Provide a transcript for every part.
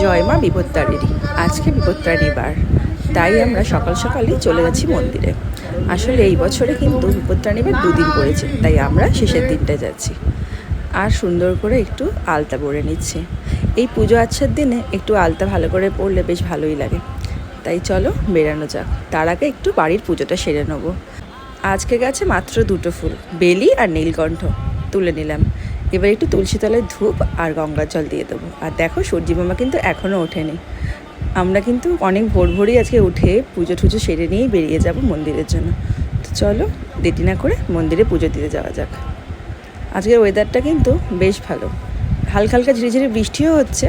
জয় মা বিপত্তারিণী। আজকে বিপত্তারিণী বার। তাই আমরা সকাল সকালই চলে গেছি মন্দিরে। আসলে এই বছরে কিন্তু বিপত্তারিণী বার দুদিন পড়েছে, তাই আমরা শেষের দিনটায় যাচ্ছি। আর সুন্দর করে একটু আলতা পরে নিচ্ছি। এই পুজো আচ্ছার দিনে একটু আলতা ভালো করে পরলে বেশ ভালোই লাগে। তাই চলো বেরানো যাক। তার আগে একটু বাড়ির পুজোটা সেরে নেব। আজকে গেছে মাত্র দুটো ফুল, বেলি আর নীলকণ্ঠ। তুলে নিলাম। এবার একটু তুলসী তলায় ধূপ আর গঙ্গার জল দিয়ে দেবো। আর দেখো সূর্যি মামা কিন্তু এখনও ওঠেনি। আমরা কিন্তু অনেক ভোর ভোরই আজকে উঠে পুজো টুজো সেরে নিয়েই বেরিয়ে যাব মন্দিরের জন্য। তো চলো দেরি না করে মন্দিরে পুজো দিতে যাওয়া যাক। আজকের ওয়েদারটা কিন্তু বেশ ভালো। হালকা হালকা ঝিরিঝিরি বৃষ্টিও হচ্ছে।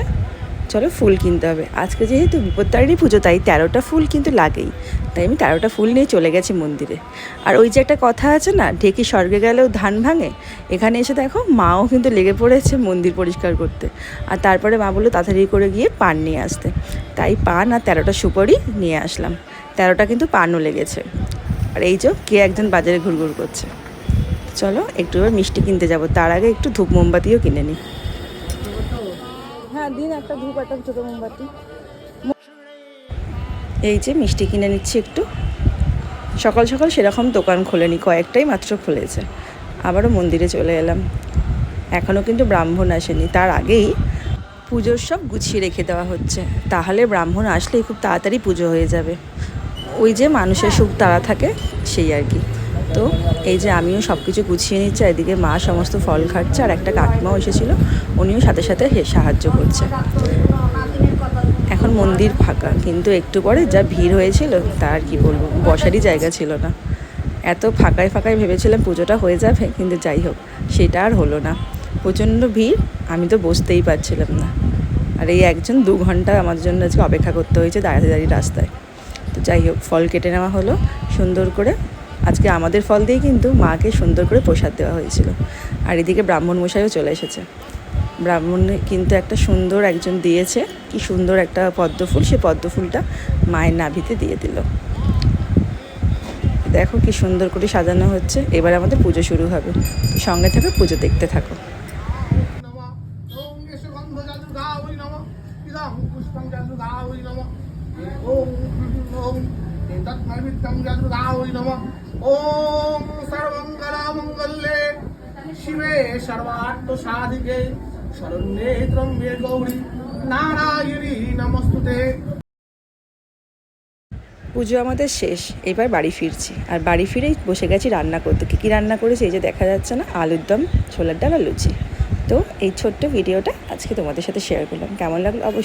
চলো ফুল কিনতে হবে। আজকে যেহেতু বিপত্তারিণী পুজো, তাই তেরোটা ফুল কিন্তু লাগেই। তাই আমি তেরোটা ফুল নিয়ে চলে গেছি মন্দিরে। আর ওই যে একটা কথা আছে না, ঢেকি স্বর্গে গেলেও ধান ভাঙে? এখানে এসে দেখো মাও কিন্তু লেগে পড়েছে মন্দির পরিষ্কার করতে। আর তারপরে মা বলল তাড়াতাড়ি করে গিয়ে পান নিয়ে আসতে। তাই পান আর তেরোটা সুপারি নিয়ে আসলাম। তেরোটা কিন্তু পানও লেগেছে। আর এই যে কে একজন বাজারে ঘুরঘুর করছে। চলো একটু এবার মিষ্টি কিনতে যাব। তার আগে একটু ধূপ মোমবাতিও কিনে নিই হ্যাঁ দিন একটা ধূপ একটা ছোটো মোমবাতি। এই যে মিষ্টি কিনে নিচ্ছি একটু। সকাল সকাল সেরকম দোকান খোলেনি, কয়েকটাই মাত্র খুলেছে। আবারও মন্দিরে চলে এলাম। এখনও কিন্তু ব্রাহ্মণ আসেনি, তার আগেই পুজোর সব গুছিয়ে রেখে দেওয়া হচ্ছে। তাহলে ব্রাহ্মণ আসলেই খুব তাড়াতাড়ি পুজো হয়ে যাবে। ওই যে মানুষের সুখ তারা থাকে, সেই আর কি। তো এই যে আমিও সব কিছু গুছিয়ে নিচ্ছি এদিকে মা সমস্ত ফল খাচ্ছে, আর একটা কাকিমাও এসেছিল, উনিও সাথে সাথে সাহায্য করছে। এখন মন্দির ফাঁকা, কিন্তু একটু পরে যা ভিড় হয়েছিল, তা আর কি বলব, বসারই জায়গা ছিল না। এত ফাঁকায় ফাঁকায় ভেবেছিলাম পুজোটা হয়ে যাবে, কিন্তু যাই হোক, সেটা আর হলো না। প্রচণ্ড ভিড়, আমি তো বসতেই পারছিলাম না। আর এই একজন দু ঘণ্টা আমার জন্য আজকে অপেক্ষা করতে হয়েছে দাঁড়িয়ে দাঁড়িয়ে রাস্তায়। তো যাই হোক, ফল কেটে নেওয়া হলো, সুন্দর করে আজকে আমাদের ফল দিয়ে কিন্তু মাকে সুন্দর করে প্রসাদ দেওয়া হয়েছিল। আর এদিকে ব্রাহ্মণ মশাইও চলে এসেছে। ব্রাহ্মণ কিন্তু একটা সুন্দর একজন দিয়েছে। কি সুন্দর একটা পদ্ম ফুল সে পদ্ম ফুলটা মায়ের নাভিতে দিয়ে দিল। দেখো কি সুন্দর করে সাজানো হচ্ছে। এবার আমাদের পুজো শুরু হবে। সঙ্গে থাকো, পুজো দেখতে থাকো। সাধিকে শরণ্যে ত্রম্বে গৌরী নারায়ণী নমস্তুতে পুজো আমাদের শেষ, এবার বাড়ি ফিরছি। আর বাড়ি ফিরেই বসে গেছি রান্না করতে। কী কী রান্না করেছি এই যে দেখা যাচ্ছে না, আলুর দম, ছোলার ডাল আর লুচি। তো এই ছোট্ট ভিডিওটা আজকে তোমাদের সাথে শেয়ার করলাম। কেমন লাগল অবশ্যই